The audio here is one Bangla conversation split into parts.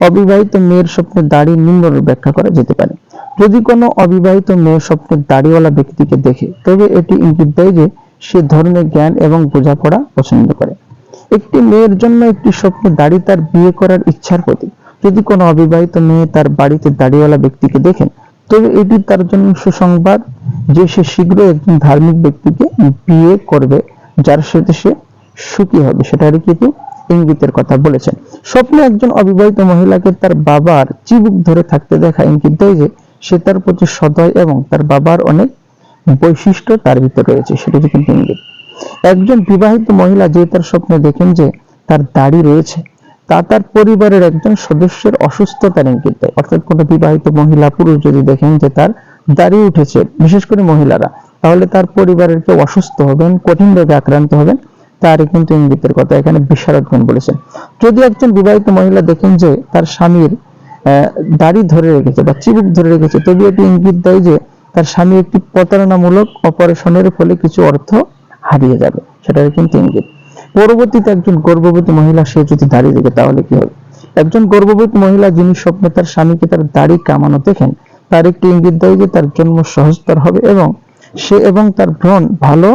অবিবাহিত মেয়ের স্বপ্নে দাড়ি নিম্নরূপ ব্যাখ্যা করা যেতে পারে। যদি কোনো অবিবাহিত মেয়ে স্বপ্নে দাড়িওয়ালা ব্যক্তিকে দেখে, তবে এটি ইঙ্গিত দেয় যে সে ধরনের জ্ঞান এবং বোঝাপড়া পছন্দ করে। একটি মেয়ের জন্য একটি স্বপ্নে দাড়ি তার বিয়ে করার ইচ্ছার প্রতীক। যদি কোনো অবিবাহিত মেয়ে তার বাড়িতে দাড়িওয়ালা ব্যক্তিকে দেখেন তবে এটি তার জন্য সুসংবাদ যে সে শীঘ্রই একজন ধার্মিক ব্যক্তিকে বিয়ে করবে, যার সাথে সে সুখী হবে? সেটারই কিন্তু ইঙ্গিতের কথা বলেছেন। স্বপ্নে একজন অবিবাহিত মহিলাকে তার বাবার চিবুক ধরে থাকতে দেখা ইঙ্গিত দেয় যে, সে তার প্রতি সদয় এবং তার বাবার অনেক বৈশিষ্ট্য তার ভিতরে রয়েছে। সেটি কিন্তু ইঙ্গিত। একজন বিবাহিত মহিলা যে তার স্বপ্নে দেখেন যে, তার দাড়ি রয়েছে, তা তার পরিবারের একজন সদস্যের অসুস্থতার ইঙ্গিত দেয়। অর্থাৎ কোনো বিবাহিত মহিলা, পুরুষ যদি দেখেন যে তার দাড়ি উঠেছে, বিশেষ করে মহিলারা, তাহলে তার পরিবারের কেউ অসুস্থ হবেন, কঠিন রোগে আক্রান্ত হবেন তারই কিন্তু ইঙ্গিতের কথা এখানে বিশারদগণ বলেছেন। যদি একজন বিবাহিত মহিলা দেখেন যে তার স্বামীর দাড়ি ধরে রেখেছে বা চিবুক ধরে রেখেছে তবে এটি ইঙ্গিত দেয় যে তার স্বামী একটি প্রতারণামূলক অপারেশনের ফলে কিছু অর্থ হারিয়ে যাবে। সেটার কিন্তু ইঙ্গিত। পরবর্তীতে একজন গর্ভবতী মহিলা, সে যদি দাড়ি দেখে, তাহলে কি হবে? একজন গর্ভবতী মহিলা যিনি স্বপ্নে তার স্বামীকে তার দাড়ি কামানো দেখেন, তার একটি ইঙ্গিত দেয় যে তার জন্ম সহজতর হবে এবং সে এবং তার ভ্রণ ভালো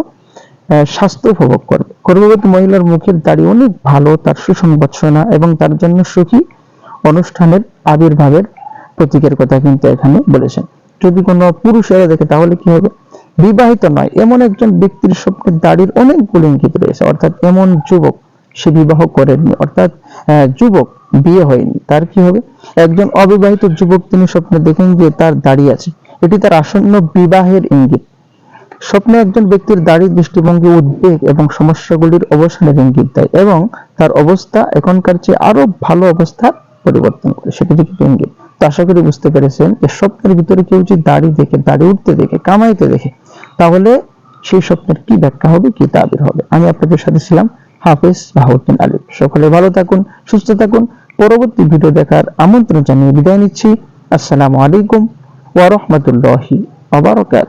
স্বাস্থ্য উপভোগ করবে। গর্ভবতী মহিলার মুখের দাড়ি অনেক ভালো, তার সুসংবাদ শোনা এবং তার জন্য সুখী অনুষ্ঠানের আবির্ভাবের প্রতীকের কথা কিন্তু এখানে বলেছেন। যদি কোনো পুরুষেরা দেখে, তাহলে কি হবে? বিবাহিত নয়, এমন একজন ব্যক্তির স্বপ্নে দাড়ির অনেকগুলো ইঙ্গিত রয়েছে। অর্থাৎ এমন যুবক সে বিবাহ করেননি অর্থাৎ যুবক বিয়ে হয়নি, তার কি হবে? একজন অবিবাহিত যুবক তিনি স্বপ্নে দেখেন যে তার দাড়ি আছে। এটি তার আসন্ন বিবাহের ইঙ্গিত। স্বপ্নে একজন ব্যক্তির দাড়ি, দৃষ্টিভঙ্গি, উদ্বেগ এবং সমস্যাগুলির অবসানের ইঙ্গিত দেয় এবং তার অবস্থা এখনকার চেয়ে আরও ভালো অবস্থা পরিবর্তন করে। সেটি কিন্তু ইঙ্গিত তো আশা করি বুঝতে পেরেছেন যে স্বপ্নের ভিতরে কেউ যদি দাড়ি দেখে, দাড়ি উঠতে দেখে, কামাইতে দেখে, তাহলে সেই স্বপ্নের কি ব্যাখ্যা হবে, কি তাবির হবে? আমি আপনাদের সাথে ছিলাম হাফেজ বাহাউদ্দিন আলী। সকলে ভালো থাকুন, সুস্থ থাকুন। পরবর্তী ভিডিও দেখার আমন্ত্রণ জানিয়ে বিদায় নিচ্ছি। আসসালামু আলাইকুম ওয়া রাহমাতুল্লাহি ওয়া বারাকাতুহু।